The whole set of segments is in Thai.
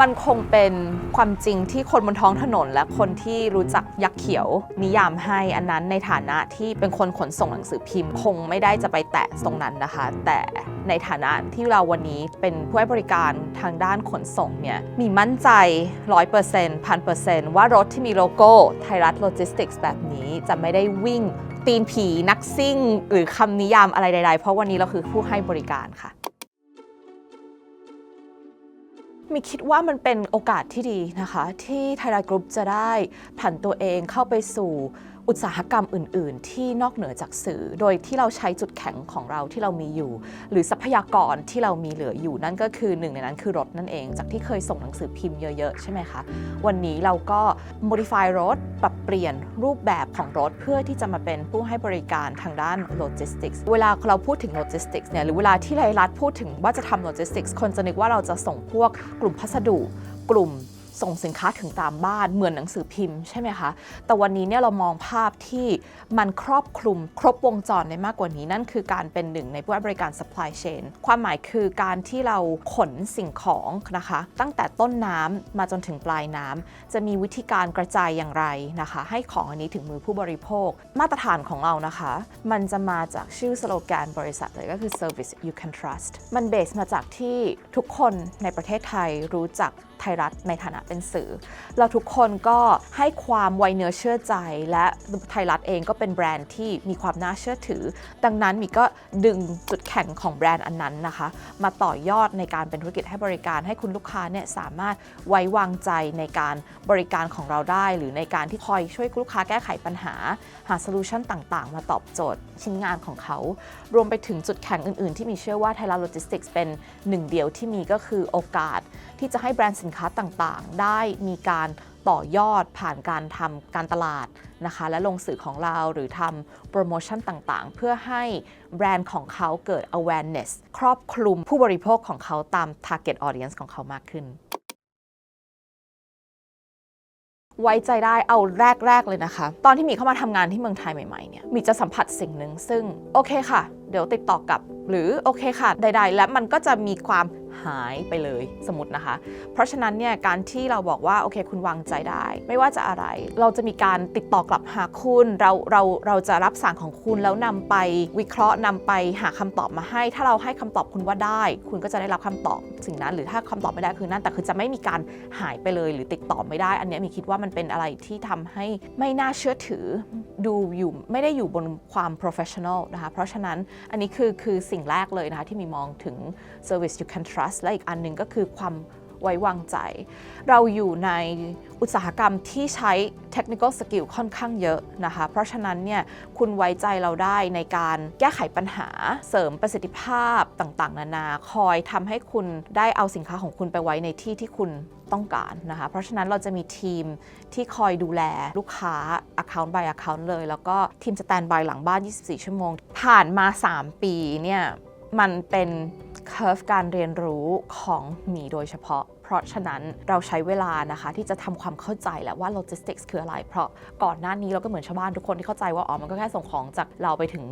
มันคงเป็นความจริงที่คนบนท้องถนน และคนที่รู้จักยักษ์เขียว นิยามให้อันนั้นในฐานะที่เป็นคนขนส่งหนังสือพิมพ์ คงไม่ได้จะไปแตะตรงนั้นนะคะ แต่ในฐานะที่เราวันนี้เป็นผู้ให้บริการทางด้านขนส่งเนี่ยมีมั่นใจ 100% 1,000%ว่ารถที่มีโลโก้ไทยรัฐโลจิสติกส์แบบนี้จะไม่ได้วิ่งตีนผีนักซิ่ง หรือคำนิยามอะไรใดๆ เพราะวันนี้เราคือผู้ให้บริการค่ะ มีคิดว่ามันเป็นโอกาสที่ดีนะคะ ที่ไทยรัฐกรุ๊ปจะได้ผันตัวเองเข้าไปสู่ อุตสาหกรรมอื่น ๆ ที่นอกเหนือจากสื่อ โดยที่เราใช้จุดแข็งของเราที่เรามีอยู่ หรือทรัพยากรที่เรามีเหลืออยู่นั่นก็คือหนึ่งในนั้นคือรถนั่นเอง จากที่เคยส่งหนังสือพิมพ์เยอะ ๆ ใช่ไหมคะ วันนี้เราก็ modify รถ ปรับเปลี่ยนรูปแบบของรถ เพื่อที่จะมาเป็นผู้ให้บริการทางด้าน logistics เวลาเราพูดถึง logistics เนี่ยหรือเวลาที่ไทยรัฐพูดถึงว่าจะทำ logistics คนจะนึกว่าเราจะส่งพวกกลุ่มพัสดุกลุ่ม ส่งสินค้าถึงตามบ้านเหมือนหนังสือพิมพ์ใช่ไหมคะ แต่วันนี้เนี่ยเรามองภาพที่มันครอบคลุมครบวงจรได้มากกว่านี้ นั่นคือการเป็นหนึ่งในผู้ให้บริการ supply chain ความหมายคือการที่เราขนสิ่งของนะคะ ตั้งแต่ต้นน้ำมาจนถึงปลายน้ำจะมีวิธีการกระจายอย่างไรนะคะ ให้ของอันนี้ถึงมือผู้บริโภค มาตรฐานของเรานะคะ มันจะมาจากชื่อสโลแกนบริษัทเลยก็คือ service you can trust มันเบสมาจากที่ทุกคนในประเทศไทยรู้จัก ไทยรัฐในฐานะเป็นสื่อ เราทุกคนก็ให้ความไวเนื้อเชื่อใจ และไทยรัฐเองก็เป็นแบรนด์ที่มีความน่าเชื่อถือ ดังนั้นมีก็ดึงจุดแข็งของแบรนด์อันนั้นนะคะ มาต่อยอดในการเป็นธุรกิจให้บริการ ให้คุณลูกค้าเนี่ยสามารถไว้วางใจในการบริการของเราได้ หรือในการที่คอยช่วยลูกค้าแก้ไขปัญหา หาโซลูชันต่างๆ มาตอบโจทย์ชิ้นงานของเขา รวมไปถึงจุดแข็งอื่น ๆ ที่มีเชื่อว่าไทยรัฐโลจิสติกส์เป็นหนึ่งเดียวที่มีก็คือโอกาสที่จะให้แบรนด์สินค้าต่างๆ ได้มีการต่อยอดผ่านการทำการตลาดนะคะ และลงสื่อของเราหรือทำโปรโมชั่นต่างๆ เพื่อให้แบรนด์ของเขาเกิด awareness ครอบคลุมผู้บริโภคของเขาตาม target audience ของเขามากขึ้น ไว้ใจได้เอาแรก ๆ เลยนะคะ ตอนที่มีเข้ามาทำงานที่เมืองไทยใหม่ๆเนี่ยมีจะสัมผัสสิ่งหนึ่งซึ่งโอเคค่ะ เดี๋ยวติดต่อกลับ หรือโอเคค่ะ ใด ๆ และมันก็จะมีความ หายไปเลยสมมตินะคะ เพราะฉะนั้นเนี่ยการที่เราบอกว่าโอเคคุณวางใจได้ ไม่ว่าจะอะไร เราจะมีการติดต่อกลับหาคุณ เราเราเราจะรับสั่งของคุณแล้วนำไปวิเคราะห์นำไปหาคำตอบมาให้ ถ้าเราให้คำตอบคุณว่าได้ คุณก็จะได้รับคำตอบสิ่งนั้น หรือถ้าคำตอบไม่ได้คือนั่นแต่คือจะไม่มีการหายไปเลย หรือติดต่อไม่ได้ อันนี้มีคิดว่ามันเป็นอะไรที่ทำให้ไม่น่าเชื่อถือดูอยู่ไม่ได้อยู่บนความ professional นะคะเพราะฉะนั้นอันนี้คือคือสิ่งแรกเลยนะคะที่มีมองถึง service you can trust และอีกอันหนึ่งก็คือความไว้วางใจ เราอยู่ในอุตสาหกรรมที่ใช้ technical skill ค่อนข้างเยอะนะคะ เพราะฉะนั้นเนี่ยคุณไว้ใจเราได้ในการแก้ไขปัญหาเสริมประสิทธิภาพต่างๆ นานา คอยทำให้คุณได้เอาสินค้าของคุณไปไว้ในที่ที่คุณต้องการนะคะ เพราะฉะนั้นเราจะมีทีมที่คอยดูแลลูกค้า account by account เลย แล้วก็ทีมสแตนบายหลังบ้าน 24 ชั่วโมง ผ่านมา 3 ปีเนี่ยมันเป็น curve การเรียนรู้ของหมีโดยเฉพาะ เพราะฉะนั้นเราใช้เวลานะคะที่จะทำความเข้าใจแหละว่า logistics คืออะไร เพราะก่อนหน้านี้เราก็เหมือนชาวบ้านทุกคนที่เข้าใจว่าอ๋อมันก็แค่ส่งของจากเราไปถึง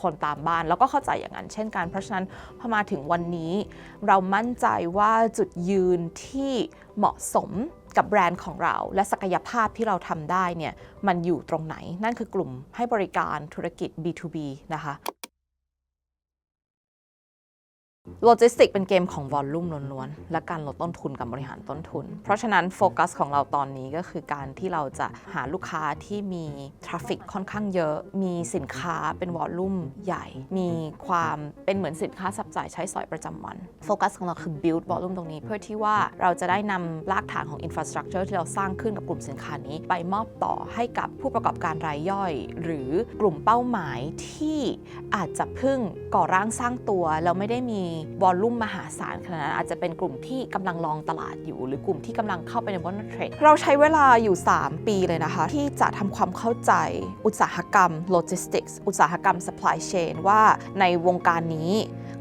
คนตามบ้าน แล้วก็เข้าใจอย่างนั้นเช่นกัน เพราะฉะนั้นพอมาถึงวันนี้ เรามั่นใจว่าจุดยืนที่เหมาะสมกับแบรนด์ของเรา และศักยภาพที่เราทำได้เนี่ยมันอยู่ตรงไหน นั่นคือกลุ่มให้บริการธุรกิจ B2B นะคะ โลจิสติกเป็นเกมของวอลลุ่มล้วนๆ และการลดต้นทุนกับบริหารต้นทุน เพราะฉะนั้นโฟกัสของเราตอนนี้ก็คือการที่เราจะหาลูกค้าที่มีทราฟฟิกค่อนข้างเยอะ มีสินค้าเป็นวอลลุ่มใหญ่ มีความเป็นเหมือนสินค้าสับจ่ายใช้สอยประจำวัน โฟกัสของเราคือ build volume ตรงนี้ เพื่อที่ว่าเราจะได้นำรากฐานของ infrastructure ที่เราสร้างขึ้นกับกลุ่มสินค้านี้ ไปมอบต่อให้กับผู้ประกอบการรายย่อย หรือกลุ่มเป้าหมายที่อาจจะเพิ่งก่อร่างสร้างตัวแล้วไม่ได้มีวอลลุ่มมหาศาลขนาดนั้นอาจจะเป็นกลุ่มที่กำลังลองตลาดอยู่ หรือกลุ่มที่กำลังเข้าไปในบนเทรดเราใช้เวลาอยู่ 3 ปีเลยนะคะ ที่จะทำความเข้าใจอุตสาหกรรมโลจิสติกส์อุตสาหกรรม supply chain ว่าในวงการนี้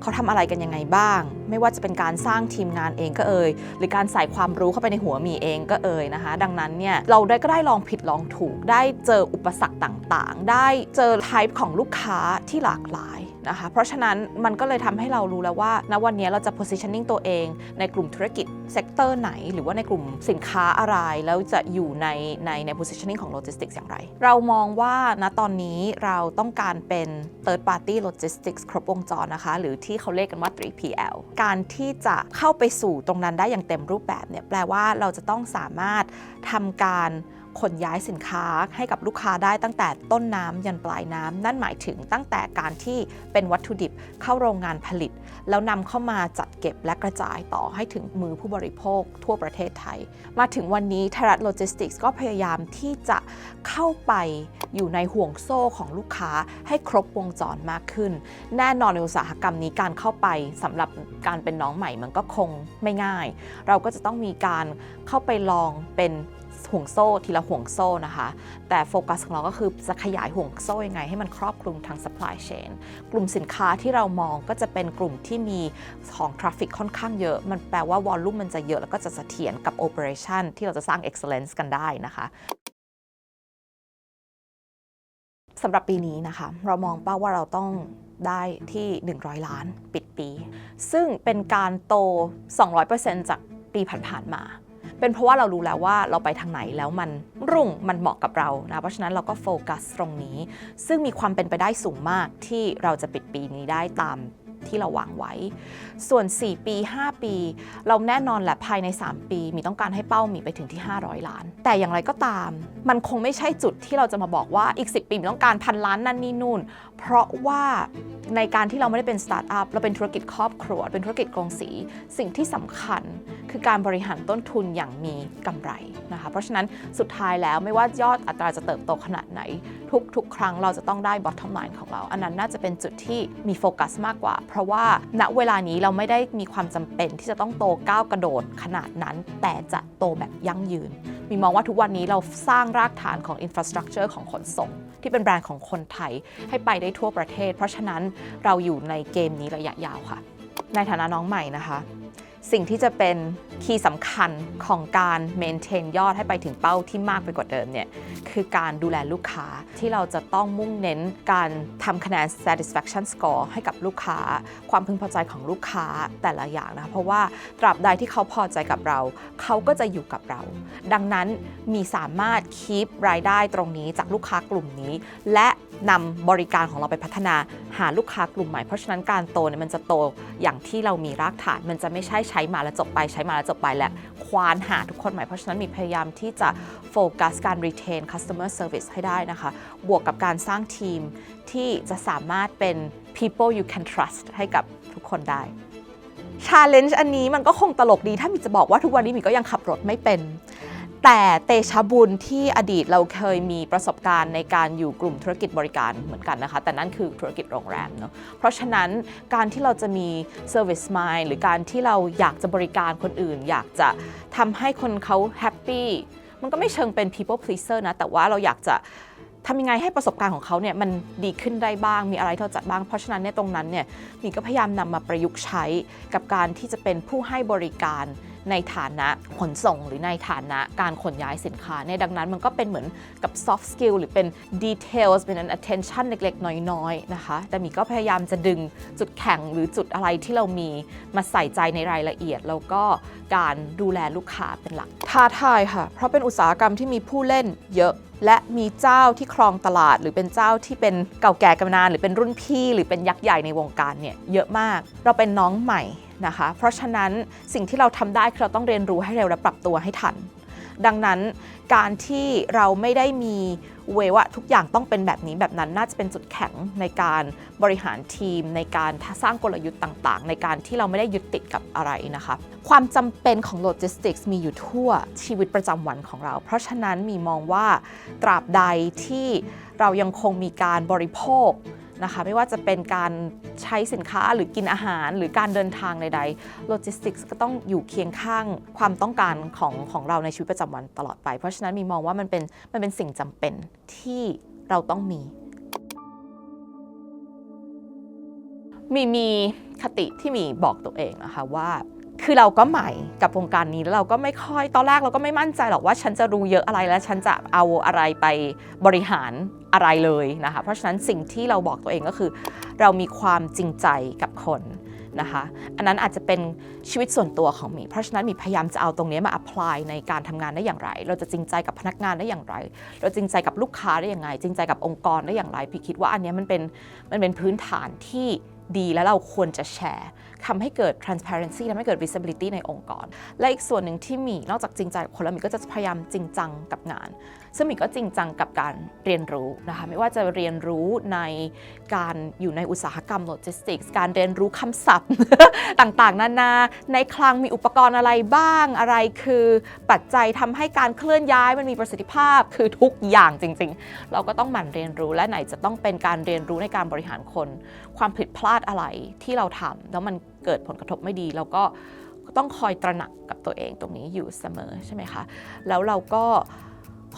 เขาทำอะไรกันยังไงบ้าง ไม่ว่าจะเป็นการสร้างทีมงานเองก็เอ่ยหรือการใส่ความรู้เข้าไปในหัวมีเองก็เอ่ยนะคะ ดังนั้นเนี่ยเราได้ก็ได้ลองผิดลองถูก ได้เจออุปสรรคต่างๆ ได้เจอไทป์ของลูกค้าที่หลากหลาย นะคะ เพราะฉะนั้นมันก็เลยทำให้เรารู้แล้วว่าณวันนี้เราจะ positioning ตัวเอง ในกลุ่มธุรกิจเซกเตอร์ไหน หรือว่าในกลุ่มสินค้าอะไร แล้วจะอยู่ในในใน positioning ของ logistics อย่างไร เรามองว่าณตอนนี้เราต้องการเป็น third party logistics ครบวงจรนะคะ หรือที่เขาเรียกกันว่า 3PL การที่จะเข้าไปสู่ตรงนั้นได้อย่างเต็มรูปแบบเนี่ยแปลว่าเราจะต้องสามารถทำการ ขนย้ายสินค้าให้กับลูกค้าได้ตั้งแต่ต้นน้ำยันปลายน้ำนั่นหมายถึงตั้งแต่การที่เป็นวัตถุดิบเข้าโรงงานผลิต แล้วนำเข้ามาจัดเก็บและกระจายต่อให้ถึงมือผู้บริโภคทั่วประเทศไทย มาถึงวันนี้ไทยรัฐโลจิสติกส์ก็พยายามที่จะเข้าไปอยู่ในห่วงโซ่ของลูกค้าให้ครบวงจรมากขึ้น แน่นอนในอุตสาหกรรมนี้การเข้าไปสำหรับการเป็นน้องใหม่มันก็คงไม่ง่าย เราก็จะต้องมีการเข้าไปลองเป็น ห่วงโซ่ทีละห่วงโซ่นะคะ แต่โฟกัสของเราก็คือจะขยายห่วงโซ่ยังไง ให้มันครอบคลุมทาง supply chain กลุ่มสินค้าที่เรามองก็จะเป็นกลุ่มที่มีของทราฟฟิกค่อนข้างเยอะ มันแปลว่าวอลลุ่มมันจะเยอะแล้วก็จะเสถียรกับ operation ที่เราจะสร้าง excellence กันได้นะคะสำหรับปีนี้นะคะ เรามองเป้าว่าเราต้องได้ที่ 100 ล้านปิดปี ซึ่งเป็นการโต 200%จากปีผ่านๆมา เป็นเพราะว่าเรารู้แล้วว่าเราไปทางไหนแล้วมันรุ่งมันเหมาะกับเรานะเพราะฉะนั้นเราก็โฟกัสตรงนี้ ซึ่งมีความเป็นไปได้สูงมากที่เราจะปิดปีนี้ได้ตาม ที่เราวางไว้ ส่วน 4 ปี 5 ปี เราแน่นอนแหละภายใน 3 ปี มีต้องการให้เป้ามีไปถึงที่ 500 ล้าน แต่อย่างไรก็ตาม มันคงไม่ใช่จุดที่เราจะมาบอกว่าอีก 10 ปีมีต้องการพันล้านนั่นนี่นู่น เพราะว่าในการที่เราไม่ได้เป็นสตาร์ทอัพเราเป็นธุรกิจครอบครัว เป็นธุรกิจกรงสี สิ่งที่สำคัญคือการบริหารต้นทุนอย่างมีกำไรนะคะเพราะฉะนั้นสุดท้ายแล้วไม่ว่ายอดอัตราจะเติบโตขนาดไหน ทุกๆ ครั้งเราจะต้องได้ bottom line ของเรา อันนั้นน่าจะเป็นจุดที่มีโฟกัสมากกว่าเพราะว่าณเวลานี้เราไม่ได้มีความจำเป็นที่จะต้องโตก้าวกระโดดขนาดนั้น แต่จะโตแบบยั่งยืน มีมองว่าทุกวันนี้เราสร้างรากฐานของอินฟราสตรักเจอร์ของขนส่ง ที่เป็นแบรนด์ของคนไทยให้ไปได้ทั่วประเทศ เพราะฉะนั้นเราอยู่ในเกมนี้ระยะยาวค่ะ ในฐานะน้องใหม่นะคะ สิ่งที่จะเป็นคีย์สำคัญของการเมนเทนยอดให้ไปถึงเป้าที่มากไปกว่าเดิมเนี่ยคือการดูแลลูกค้าที่เราจะต้องมุ่งเน้นการทำคะแนน satisfaction score ให้กับลูกค้า ความพึงพอใจของลูกค้าแต่ละอย่างนะคะเพราะว่าตราบใดที่เขาพอใจกับเรา เขาก็จะอยู่กับเรา ดังนั้นมีสามารถคีปรายได้ตรงนี้จากลูกค้ากลุ่มนี้ และนำบริการของเราไปพัฒนาหาลูกค้ากลุ่มใหม่เพราะฉะนั้นการโตเนี่ยมันจะโตอย่างที่เรามีรากฐานมันจะไม่ใช่ใช้ช้มาแล้วจบไปใช้มาแล้วจบไปและควานหาทุกคนใหม่ เพราะฉะนั้นมีพยายามที่จะโฟกัสการ retain customer service ให้ได้นะคะ บวกกับการสร้างทีมที่จะสามารถเป็น people you can trust ให้กับทุกคนได้ challenge อันนี้มันก็คงตลกดี ถ้ามีจะบอกว่าทุกวันนี้มีก็ยังขับรถไม่เป็น แต่เตชะบุญที่อดีตเราเคยมีประสบการณ์ในการอยู่กลุ่มธุรกิจบริการเหมือนกันนะคะ แต่นั่นคือธุรกิจโรงแรมเนาะเพราะฉะนั้นการที่เราจะมี service mind หรือการที่เราอยากจะบริการคนอื่น อยากจะทำให้คนเขาแฮปปี้มันก็ไม่เชิงเป็น people pleaser นะ แต่ว่าเราอยากจะทำยังไงให้ประสบการณ์ของเขาเนี่ยมันดีขึ้นได้บ้าง มีอะไรที่เราจัดบ้าง เพราะฉะนั้นเนี่ยตรงนั้นเนี่ยมีก็พยายามนำมาประยุกต์ใช้กับการที่จะเป็นผู้ให้บริการ ในฐานะขนส่ง หรือในฐานะการขนย้ายสินค้าเนี่ยดังนั้นมันก็เป็นเหมือนกับ soft skill หรือเป็น details เป็น attention เล็กๆ น้อยๆนะคะแต่มีก็พยายามจะดึงจุดแข็งหรือจุดอะไรที่เรามีมาใส่ใจในรายละเอียด แล้วก็การดูแลลูกค้าเป็นหลักท้าทายค่ะ เพราะเป็นอุตสาหกรรมที่มีผู้เล่นเยอะและมีเจ้าที่ครองตลาด หรือเป็นเจ้าที่เป็นเก่าแก่กันนาน หรือเป็นรุ่นพี่ หรือเป็นยักษ์ใหญ่ในวงการเนี่ยเยอะมาก เราเป็นน้องใหม่ นะคะ เพราะฉะนั้นสิ่งที่เราทำได้คือเราต้องเรียนรู้ให้เร็วและปรับตัวให้ทัน ดังนั้นการที่เราไม่ได้มีเวว่าทุกอย่างต้องเป็นแบบนี้แบบนั้นน่าจะเป็นจุดแข็งในการบริหารทีม ในการสร้างกลยุทธ์ต่างๆ ในการที่เราไม่ได้ยึดติดกับอะไรนะคะ ความจำเป็นของโลจิสติกส์มีอยู่ทั่วชีวิตประจำวันของเรา เพราะฉะนั้นมีมองว่าตราบใดที่เรายังคงมีการบริโภค นะคะ ไม่ว่าจะเป็นการใช้สินค้าหรือกินอาหารหรือการเดินทางใดๆโลจิสติกส์ก็ต้องอยู่เคียงข้างความต้องการของของเราในชีวิตประจำวันตลอดไป เพราะฉะนั้นมีมองว่ามันเป็นมันเป็นสิ่งจำเป็นที่เราต้องมี มีมีคติที่มีบอกตัวเองนะคะว่า คือเราก็ใหม่กับวงการนี้แล้วเราก็ไม่ค่อยตอนแรกเราก็ไม่มั่นใจหรอกว่าฉันจะรู้เยอะอะไรและฉันจะเอาอะไรไปบริหารอะไรเลยนะคะเพราะฉะนั้นสิ่งที่เราบอกตัวเองก็คือ เรามีความจริงใจกับคนนะคะอันนั้นอาจจะเป็นชีวิตส่วนตัวของมี เพราะฉะนั้นมีพยายามจะเอาตรงนี้มา apply ในการทำงานได้อย่างไร เราจะจริงใจกับพนักงานได้อย่างไร เราจริงใจกับลูกค้าได้อย่างไร จริงใจกับองค์กรได้อย่างไร พี่คิดว่าอันนี้มันเป็นมันเป็นพื้นฐานที่ ดีและเราควรจะแชร์ทำให้เกิด transparency ทำให้เกิด visibility ในองค์กร และอีกส่วนหนึ่งที่มีนอกจากจริงใจกับคนแล้วมีก็จะพยายามจริงจังกับงาน ซึ่งมีก็จริงจังกับการเรียนรู้นะคะไม่ว่าจะเรียนรู้ในการอยู่ในอุตสาหกรรมโลจิสติกส์การเรียนรู้คำศัพท์ ต่างๆ นานาในคลังมีอุปกรณ์อะไรบ้างอะไรคือปัจจัยทำให้การเคลื่อนย้ายมันมีประสิทธิภาพคือทุกอย่างจริง ๆ เราก็ต้องหมั่นเรียนรู้และไหนจะต้องเป็นการเรียนรู้ในการบริหารคน ความผิดพลาดอะไรที่เราทำแล้วมันเกิดผลกระทบไม่ดี เราก็ต้องคอยตระหนักกับตัวเองตรงนี้อยู่เสมอใช่ไหมคะแล้วเราก็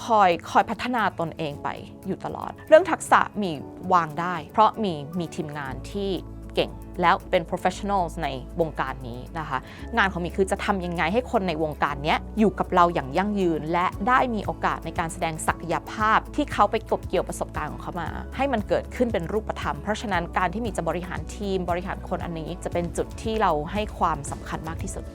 คอยคอยพัฒนาตนเองไปอยู่ตลอด เรื่องทักษะมีวางได้ เพราะมีมีทีมงานที่ เก่ง แล้วเป็น professionals ในวงการนี้นะคะ งานของมีคือจะทำยังไงให้คนในวงการนี้อยู่กับเราอย่างยั่งยืน และได้มีโอกาสในการแสดงศักยภาพที่เขาไปกบเกี่ยวประสบการณ์ของเขามา ให้มันเกิดขึ้นเป็นรูปธรรม เพราะฉะนั้นการที่มีจะบริหารทีมบริหารคนอันนี้จะเป็นจุดที่เราให้ความสำคัญมากที่สุด